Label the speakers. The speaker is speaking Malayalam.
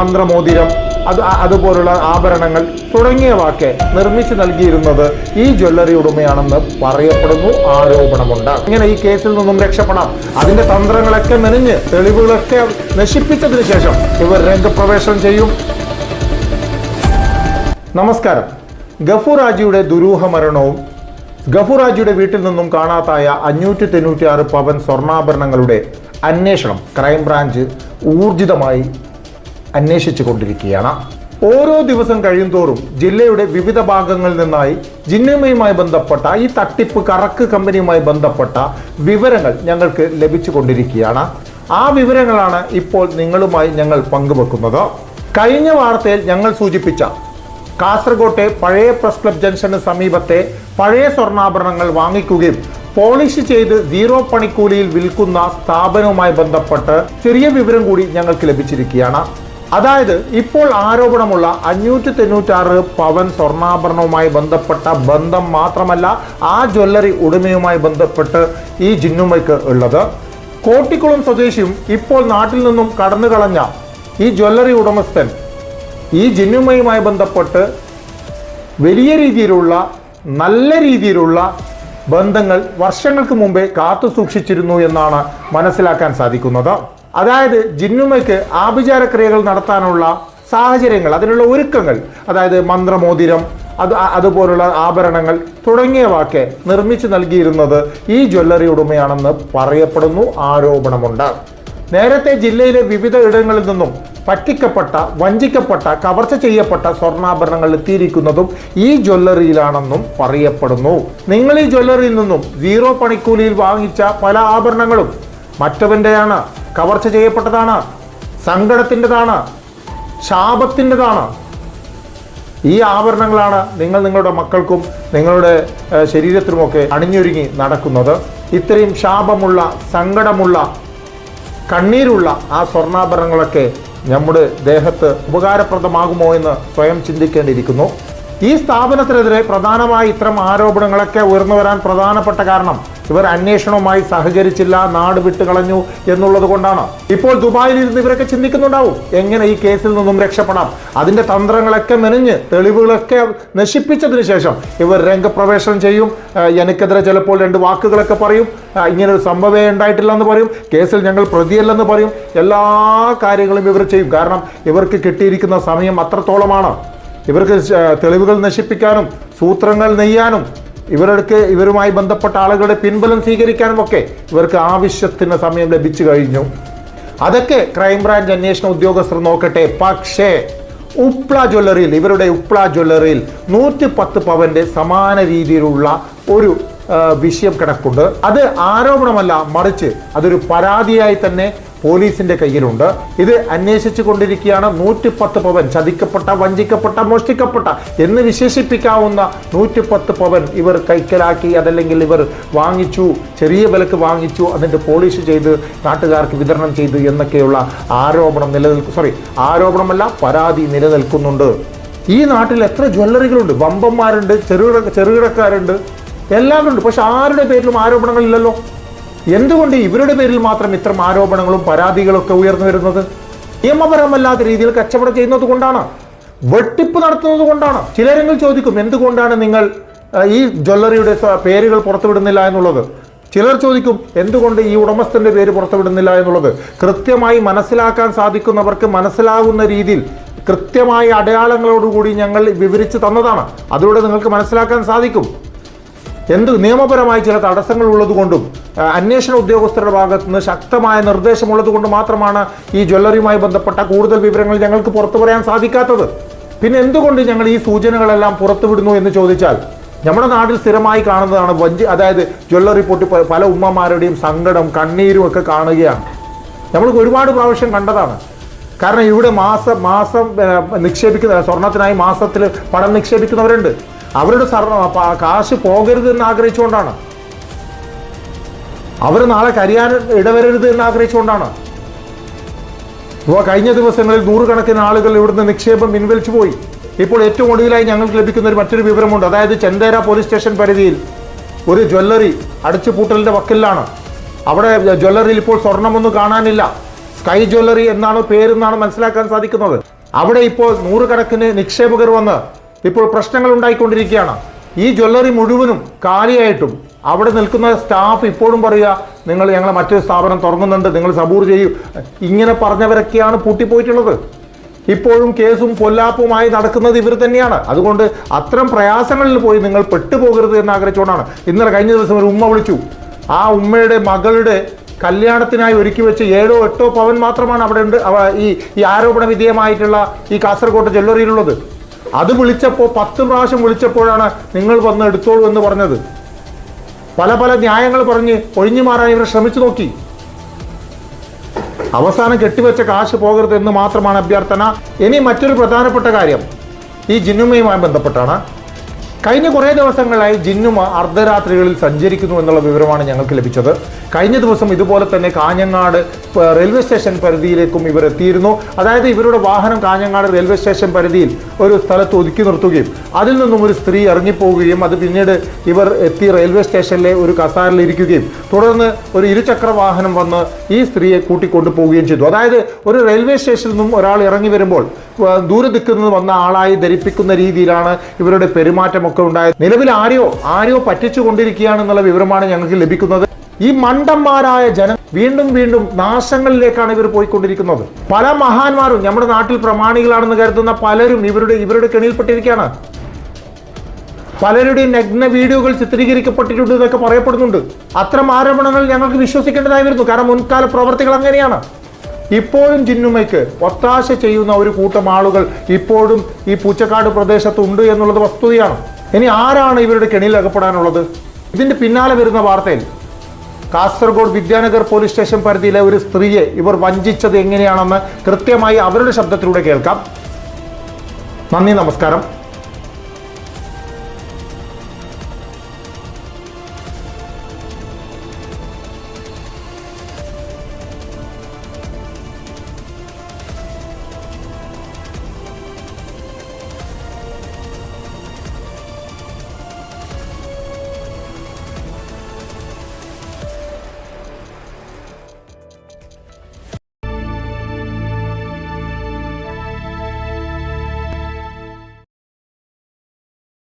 Speaker 1: മന്ത്രമോതിരം അത് അതുപോലുള്ള ആഭരണങ്ങൾ തുടങ്ങിയവയൊക്കെ നിർമ്മിച്ചു നൽകിയിരുന്നത് ഈ ജ്വല്ലറി ഉടമയാണെന്ന് പറയപ്പെടുന്നു ആരോപണമുണ്ട്. ഇങ്ങനെ ഈ കേസിൽ നിന്നും രക്ഷപ്പെടാം. അതിന്റെ തന്ത്രങ്ങളൊക്കെ മെനഞ്ഞ് തെളിവുകളൊക്കെ നശിപ്പിച്ചതിന് ശേഷം ഇവർ രംഗപ്രവേശനം ചെയ്യും. നമസ്കാരം. ഗഫൂർ ഹാജിയുടെ ദുരൂഹ മരണവും ഗഫൂർ ഹാജിയുടെ വീട്ടിൽ നിന്നും കാണാത്തായ അഞ്ഞൂറ്റി തൊണ്ണൂറ്റി ആറ് പവൻ സ്വർണാഭരണങ്ങളുടെ അന്വേഷണം ക്രൈംബ്രാഞ്ച് ഊർജിതമായി അന്വേഷിച്ചു കൊണ്ടിരിക്കുകയാണ് ഓരോ ദിവസം കഴിയുന്തോറും ജില്ലയുടെ വിവിധ ഭാഗങ്ങളിൽ നിന്നായി ജിന്നുമയുമായി ബന്ധപ്പെട്ട ഈ തട്ടിപ്പ് കറക്ക് കമ്പനിയുമായി ബന്ധപ്പെട്ട വിവരങ്ങൾ ഞങ്ങൾക്ക് ലഭിച്ചു കൊണ്ടിരിക്കുകയാണ് ആ വിവരങ്ങളാണ് ഇപ്പോൾ നിങ്ങളുമായി ഞങ്ങൾ പങ്കുവെക്കുന്നത്. കഴിഞ്ഞ വാർത്തയിൽ ഞങ്ങൾ സൂചിപ്പിച്ച കാസർഗോട്ടെ പഴയ പ്രസ് ക്ലബ് ജംഗ്ഷന് സമീപത്തെ പഴയ സ്വർണാഭരണങ്ങൾ വാങ്ങിക്കുകയും പോളിഷ് ചെയ്ത് സീറോ പണിക്കൂലിയിൽ വിൽക്കുന്ന സ്ഥാപനവുമായി ബന്ധപ്പെട്ട് ചെറിയ വിവരം കൂടി ഞങ്ങൾക്ക് ലഭിച്ചിരിക്കുകയാണ്. അതായത് ഇപ്പോൾ ആരോപണമുള്ള അഞ്ഞൂറ്റി തൊണ്ണൂറ്റാറ് പവൻ സ്വർണാഭരണവുമായി ബന്ധപ്പെട്ട ബന്ധം മാത്രമല്ല ആ ജ്വല്ലറി ഉടമയുമായി ബന്ധപ്പെട്ട് ഈ ജിന്നുമയ്ക്ക് ഉള്ളത്. കോട്ടിക്കുളം സ്വദേശിയും ഇപ്പോൾ നാട്ടിൽ നിന്നും കടന്നു കളഞ്ഞ ഈ ജ്വല്ലറി ഉടമസ്ഥൻ ഈ ജിന്നുമയുമായി ബന്ധപ്പെട്ട് വലിയ രീതിയിലുള്ള നല്ല രീതിയിലുള്ള ബന്ധങ്ങൾ വർഷങ്ങൾക്ക് മുമ്പേ കാത്തു സൂക്ഷിച്ചിരുന്നു എന്നാണ് മനസ്സിലാക്കാൻ സാധിക്കുന്നത്. അതായത് ജിന്നുമയ്ക്ക് ആഭിചാരക്രിയകൾ നടത്താനുള്ള സാഹചര്യങ്ങൾ അതിനുള്ള ഒരുക്കങ്ങൾ അതായത് മന്ത്രമോതിരം അത് അതുപോലുള്ള ആഭരണങ്ങൾ തുടങ്ങിയവയൊക്കെ നിർമ്മിച്ചു നൽകിയിരുന്നത് ഈ ജ്വല്ലറി ഉടമയാണെന്ന് പറയപ്പെടുന്നു ആരോപണമുണ്ട്. നേരത്തെ ജില്ലയിലെ വിവിധ ഇടങ്ങളിൽ നിന്നും പറ്റിക്കപ്പെട്ട വഞ്ചിക്കപ്പെട്ട കവർച്ച ചെയ്യപ്പെട്ട സ്വർണാഭരണങ്ങൾ എത്തിയിരിക്കുന്നതും ഈ ജ്വല്ലറിയിലാണെന്നും പറയപ്പെടുന്നു. നിങ്ങൾ ഈ ജ്വല്ലറിയിൽ നിന്നും സീറോ പണിക്കൂലിയിൽ വാങ്ങിച്ച പല ആഭരണങ്ങളും മറ്റവന്റെയാണ് കവർച്ച ചെയ്യപ്പെട്ടതാണ് സങ്കടത്തിന്റെതാണ് ശാപത്തിന്റെതാണ്. ഈ ആഭരണങ്ങളാണ് നിങ്ങൾ നിങ്ങളുടെ മക്കൾക്കും നിങ്ങളുടെ ശരീരത്തിനുമൊക്കെ അണിഞ്ഞൊരുങ്ങി നടക്കുന്നത്. ഇത്രയും ശാപമുള്ള സങ്കടമുള്ള കണ്ണീരുള്ള ആ സ്വർണാഭരണങ്ങളൊക്കെ നമ്മുടെ ദേഹത്ത് ഉപകാരപ്രദമാകുമോ എന്ന് സ്വയം ചിന്തിക്കേണ്ടിയിരിക്കുന്നു. ഈ സ്ഥാപനത്തിനെതിരെ പ്രധാനമായി ഇത്തരം ആരോപണങ്ങളൊക്കെ ഉയർന്നു വരാൻ പ്രധാനപ്പെട്ട കാരണം ഇവർ അന്വേഷണവുമായി സഹകരിച്ചില്ല നാട് വിട്ടുകളഞ്ഞു എന്നുള്ളത് കൊണ്ടാണ്. ഇപ്പോൾ ദുബായിൽ ഇരുന്ന് ഇവരൊക്കെ ചിന്തിക്കുന്നുണ്ടാവും. എങ്ങനെ ഈ കേസിൽ നിന്നും രക്ഷപ്പെടാം? അതിന്റെ തന്ത്രങ്ങളൊക്കെ മെനഞ്ഞ് തെളിവുകളൊക്കെ നശിപ്പിച്ചതിന് ശേഷം ഇവർ രംഗപ്രവേശനം ചെയ്യും. എനിക്കെതിരെ ചിലപ്പോൾ രണ്ട് വാക്കുകളൊക്കെ പറയും. ഇങ്ങനെ ഒരു സംഭവമേ ഉണ്ടായിട്ടില്ലെന്ന് പറയും. കേസിൽ ഞങ്ങൾ പ്രതിയല്ലെന്ന് പറയും. എല്ലാ കാര്യങ്ങളും ഇവർ ചെയ്യും. കാരണം ഇവർക്ക് കിട്ടിയിരിക്കുന്ന സമയം അത്രത്തോളമാണ്. ഇവർക്ക് തെളിവുകൾ നശിപ്പിക്കാനും സൂത്രങ്ങൾ നെയ്യാനും ഇവർക്ക് ഇവരുമായി ബന്ധപ്പെട്ട ആളുകളുടെ പിൻബലം സ്വീകരിക്കാനും ഒക്കെ ഇവർക്ക് ആവശ്യത്തിന് സമയം ലഭിച്ചു കഴിഞ്ഞു. അതൊക്കെ ക്രൈംബ്രാഞ്ച് അന്വേഷണ ഉദ്യോഗസ്ഥർ നോക്കട്ടെ. പക്ഷേ ഉപ്ല ജ്വല്ലറിയിൽ ഇവരുടെ ഉപ്ല ജ്വല്ലറിയിൽ നൂറ്റി പത്ത് പവന്റെ സമാന രീതിയിലുള്ള ഒരു വിഷയം കിടപ്പുണ്ട്. അത് ആരോപണമല്ല മറിച്ച് അതൊരു പരാതിയായി തന്നെ പോലീസിന്റെ കയ്യിലുണ്ട്. ഇത് അന്വേഷിച്ചു കൊണ്ടിരിക്കുകയാണ്. നൂറ്റി പത്ത് പവൻ ചതിക്കപ്പെട്ട വഞ്ചിക്കപ്പെട്ട മോഷ്ടിക്കപ്പെട്ട എന്ന് വിശേഷിപ്പിക്കാവുന്ന നൂറ്റി പത്ത് പവൻ ഇവർ കൈക്കലാക്കി അതല്ലെങ്കിൽ ഇവർ വാങ്ങിച്ചു ചെറിയ വിലക്ക് വാങ്ങിച്ചു എന്നിട്ട് പോളിഷ് ചെയ്ത് നാട്ടുകാർക്ക് വിതരണം ചെയ്തു എന്നൊക്കെയുള്ള ആരോപണം നിലനിൽക്കും സോറി ആരോപണമല്ല പരാതി നിലനിൽക്കുന്നുണ്ട്. ഈ നാട്ടിൽ എത്ര ജ്വല്ലറികളുണ്ട്? വമ്പന്മാരുണ്ട് ചെറുകിട ചെറുകിടക്കാരുണ്ട് എല്ലാവരുണ്ട്. പക്ഷെ ആരുടെ പേരിലും ആരോപണങ്ങളില്ലല്ലോ. എന്തുകൊണ്ട് ഇവരുടെ പേരിൽ മാത്രം ഇത്തരം ആരോപണങ്ങളും പരാതികളും ഒക്കെ ഉയർന്നു വരുന്നത്? നിയമപരമല്ലാത്ത രീതിയിൽ കച്ചവടം ചെയ്യുന്നത് കൊണ്ടാണ്? വെട്ടിപ്പ് നടത്തുന്നത് കൊണ്ടാണ്? ചിലരെങ്കിൽ ചോദിക്കും എന്തുകൊണ്ടാണ് നിങ്ങൾ ഈ ജ്വല്ലറിയുടെ പേരുകൾ പുറത്തുവിടുന്നില്ല എന്നുള്ളത്? ചിലർ ചോദിക്കും എന്തുകൊണ്ട് ഈ ഉടമസ്ഥന്റെ പേര് പുറത്തുവിടുന്നില്ല എന്നുള്ളത്? കൃത്യമായി മനസ്സിലാക്കാൻ സാധിക്കുന്നവർക്ക് മനസ്സിലാകുന്ന രീതിയിൽ കൃത്യമായ അടയാളങ്ങളോടുകൂടി ഞങ്ങൾ വിവരിച്ച് തന്നതാണ്. അതിലൂടെ നിങ്ങൾക്ക് മനസ്സിലാക്കാൻ സാധിക്കും. എന്ത് നിയമപരമായി ചില തടസ്സങ്ങൾ ഉള്ളതുകൊണ്ടും അന്വേഷണ ഉദ്യോഗസ്ഥരുടെ ഭാഗത്തു നിന്ന് ശക്തമായ നിർദ്ദേശമുള്ളത് കൊണ്ട് മാത്രമാണ് ഈ ജ്വല്ലറിയുമായി ബന്ധപ്പെട്ട കൂടുതൽ വിവരങ്ങൾ ഞങ്ങൾക്ക് പുറത്തു പറയാൻ സാധിക്കാത്തത്. പിന്നെ എന്തുകൊണ്ട് ഞങ്ങൾ ഈ സൂചനകളെല്ലാം പുറത്തുവിടുന്നു എന്ന് ചോദിച്ചാൽ നമ്മുടെ നാട്ടിൽ സ്ഥിരമായി കാണുന്നതാണ് വഞ്ചി അതായത് ജ്വല്ലറി പൊട്ടി പല ഉമ്മമാരുടെയും സങ്കടം കണ്ണീരും ഒക്കെ കാണുകയാണ്. നമ്മൾക്ക് ഒരുപാട് പ്രാവശ്യം കണ്ടതാണ്. കാരണം ഇവിടെ മാസം മാസം നിക്ഷേപിക്കുന്ന സ്വർണത്തിനായി മാസത്തിൽ പണം നിക്ഷേപിക്കുന്നവരുണ്ട്. അവരുടെ സർണം അപ്പം ആ കാശ് പോകരുത് എന്ന് ആഗ്രഹിച്ചുകൊണ്ടാണ്. അവർ നാളെ കരിയാൻ ഇടവരരുത് എന്ന് ആഗ്രഹിച്ചുകൊണ്ടാണ്. ഇപ്പോൾ കഴിഞ്ഞ ദിവസങ്ങളിൽ നൂറുകണക്കിന് ആളുകൾ ഇവിടുന്ന് നിക്ഷേപം പിൻവലിച്ചു പോയി. ഇപ്പോൾ ഏറ്റവും ഒടുവിലായി ഞങ്ങൾക്ക് ലഭിക്കുന്ന ഒരു മറ്റൊരു വിവരമുണ്ട്. അതായത് ചെന്തേര പോലീസ് സ്റ്റേഷൻ പരിധിയിൽ ഒരു ജ്വല്ലറി അടച്ചുപൂട്ടലിന്റെ വക്കിലാണ്. അവിടെ ജ്വല്ലറിയിൽ ഇപ്പോൾ സ്വർണമൊന്നും കാണാനില്ല. സ്കൈ ജ്വല്ലറി എന്നാണ് പേരെന്നാണ് മനസ്സിലാക്കാൻ സാധിക്കുന്നത്. അവിടെ ഇപ്പോൾ നൂറുകണക്കിന് നിക്ഷേപകർ വന്ന് ഇപ്പോൾ പ്രശ്നങ്ങൾ ഉണ്ടായിക്കൊണ്ടിരിക്കുകയാണ്. ഈ ജ്വല്ലറി മുഴുവനും കാലിയായിട്ടും അവിടെ നിൽക്കുന്ന സ്റ്റാഫ് ഇപ്പോഴും പറയുക നിങ്ങൾ ഞങ്ങളെ മറ്റൊരു സ്ഥാപനം തുറങ്ങുന്നുണ്ട് നിങ്ങൾ സബൂർ ചെയ്യൂ. ഇങ്ങനെ പറഞ്ഞവരൊക്കെയാണ് പൂട്ടിപ്പോയിട്ടുള്ളത്. ഇപ്പോഴും കേസും പൊല്ലാപ്പുമായി നടക്കുന്നത് ഇവർ തന്നെയാണ്. അതുകൊണ്ട് അത്തരം പ്രയാസങ്ങളിൽ പോയി നിങ്ങൾ പെട്ടുപോകരുത് എന്ന് ആഗ്രഹിച്ചുകൊണ്ടാണ്. ഇന്നലെ കഴിഞ്ഞ ദിവസം ഒരു ഉമ്മ വിളിച്ചു. ആ ഉമ്മയുടെ മകളുടെ കല്യാണത്തിനായി ഒരുക്കി വെച്ച് ഏഴോ എട്ടോ പവൻ മാത്രമാണ് അവിടെ ഉണ്ട്. ഈ ഈ ആരോപണ വിധേയമായിട്ടുള്ള ഈ കാസർഗോഡ് ജ്വല്ലറിയിലുള്ളത്. അത് വിളിച്ചപ്പോൾ പത്ത് പ്രാവശ്യം വിളിച്ചപ്പോഴാണ് നിങ്ങൾ വന്ന് എടുത്തോളൂ എന്ന് പറഞ്ഞത്. പല പല ന്യായങ്ങൾ പറഞ്ഞ് ഒഴിഞ്ഞു മാറാൻ ഇവർ ശ്രമിച്ചു നോക്കി. അവസാനം കെട്ടിവെച്ച കാശ് പോകരുത് എന്ന് മാത്രമാണ് അഭ്യർത്ഥന. ഇനി മറ്റൊരു പ്രധാനപ്പെട്ട കാര്യം. ഈ ജിന്നുമയുമായി ബന്ധപ്പെട്ടാണ്. കഴിഞ്ഞ കുറേ ദിവസങ്ങളായി ജിന്നുമ അർദ്ധരാത്രികളിൽ സഞ്ചരിക്കുന്നു എന്നുള്ള വിവരമാണ് ഞങ്ങൾക്ക് ലഭിച്ചത്. കഴിഞ്ഞ ദിവസം ഇതുപോലെ തന്നെ കാഞ്ഞങ്ങാട് റെയിൽവേ സ്റ്റേഷൻ പരിധിയിലേക്കും ഇവർ എത്തിയിരുന്നു. അതായത് ഇവരുടെ വാഹനം കാഞ്ഞങ്ങാട് റെയിൽവേ സ്റ്റേഷൻ പരിധിയിൽ ഒരു സ്ഥലത്ത് ഒതുക്കി നിർത്തുകയും അതിൽ നിന്നും ഒരു സ്ത്രീ ഇറങ്ങിപ്പോവുകയും അത് പിന്നീട് ഇവർ എത്തി റെയിൽവേ സ്റ്റേഷനിലെ ഒരു കസാറിൽ ഇരിക്കുകയും തുടർന്ന് ഒരു ഇരുചക്ര വാഹനം വന്ന് ഈ സ്ത്രീയെ കൂട്ടിക്കൊണ്ടു പോവുകയും ചെയ്തു. അതായത് ഒരു റെയിൽവേ സ്റ്റേഷനിൽ നിന്നും ഒരാൾ ഇറങ്ങി വരുമ്പോൾ ആ, നിന്ന് വന്ന ആളായി ധരിപ്പിക്കുന്ന രീതിയിലാണ് ഇവരുടെ പെരുമാറ്റമൊക്കെ ഉണ്ടായത്. നിലവിൽ ആരെയോ ആരെയോ പറ്റിച്ചു കൊണ്ടിരിക്കുകയാണെന്നുള്ള വിവരമാണ് ഞങ്ങൾക്ക് ലഭിക്കുന്നത്. ഈ മണ്ടന്മാരായ ജനം വീണ്ടും വീണ്ടും നാശങ്ങളിലേക്കാണ് ഇവർ പോയിക്കൊണ്ടിരിക്കുന്നത്. പല മഹാന്മാരും നമ്മുടെ നാട്ടിൽ പ്രമാണികളാണെന്ന് കരുതുന്ന പലരും ഇവരുടെ ഇവരുടെ കെണിയിൽപ്പെട്ടിരിക്കുകയാണ്. പലരുടെയും നഗ്ന വീഡിയോകൾ ചിത്രീകരിക്കപ്പെട്ടിട്ടുണ്ട് എന്നൊക്കെ പറയപ്പെടുന്നുണ്ട്. അത്തരം ആരോപണങ്ങൾ ഞങ്ങൾക്ക് വിശ്വസിക്കേണ്ടതായിരുന്നു. കാരണം മുൻകാല പ്രവർത്തികൾ അങ്ങനെയാണ്. ഇപ്പോഴും ജിന്നുമയ്ക്ക് ഒത്താശ ചെയ്യുന്ന ഒരു കൂട്ടം ആളുകൾ ഇപ്പോഴും ഈ പൂച്ചക്കാട് പ്രദേശത്തുണ്ട് എന്നുള്ളത് വസ്തുതയാണ്. ഇനി ആരാണ് ഇവരുടെ കെണിയിൽ അകപ്പെടാനുള്ളത് ഇതിന്റെ പിന്നാലെ വരുന്ന വാർത്തയിൽ കാസർഗോഡ് വിദ്യാനഗർ പോലീസ് സ്റ്റേഷൻ പരിധിയിലെ ഒരു സ്ത്രീയെ ഇവർ വഞ്ചിച്ചത് എങ്ങനെയാണെന്ന് കൃത്യമായി അവരുടെ ശബ്ദത്തിലൂടെ കേൾക്കാം. നന്ദി നമസ്കാരം.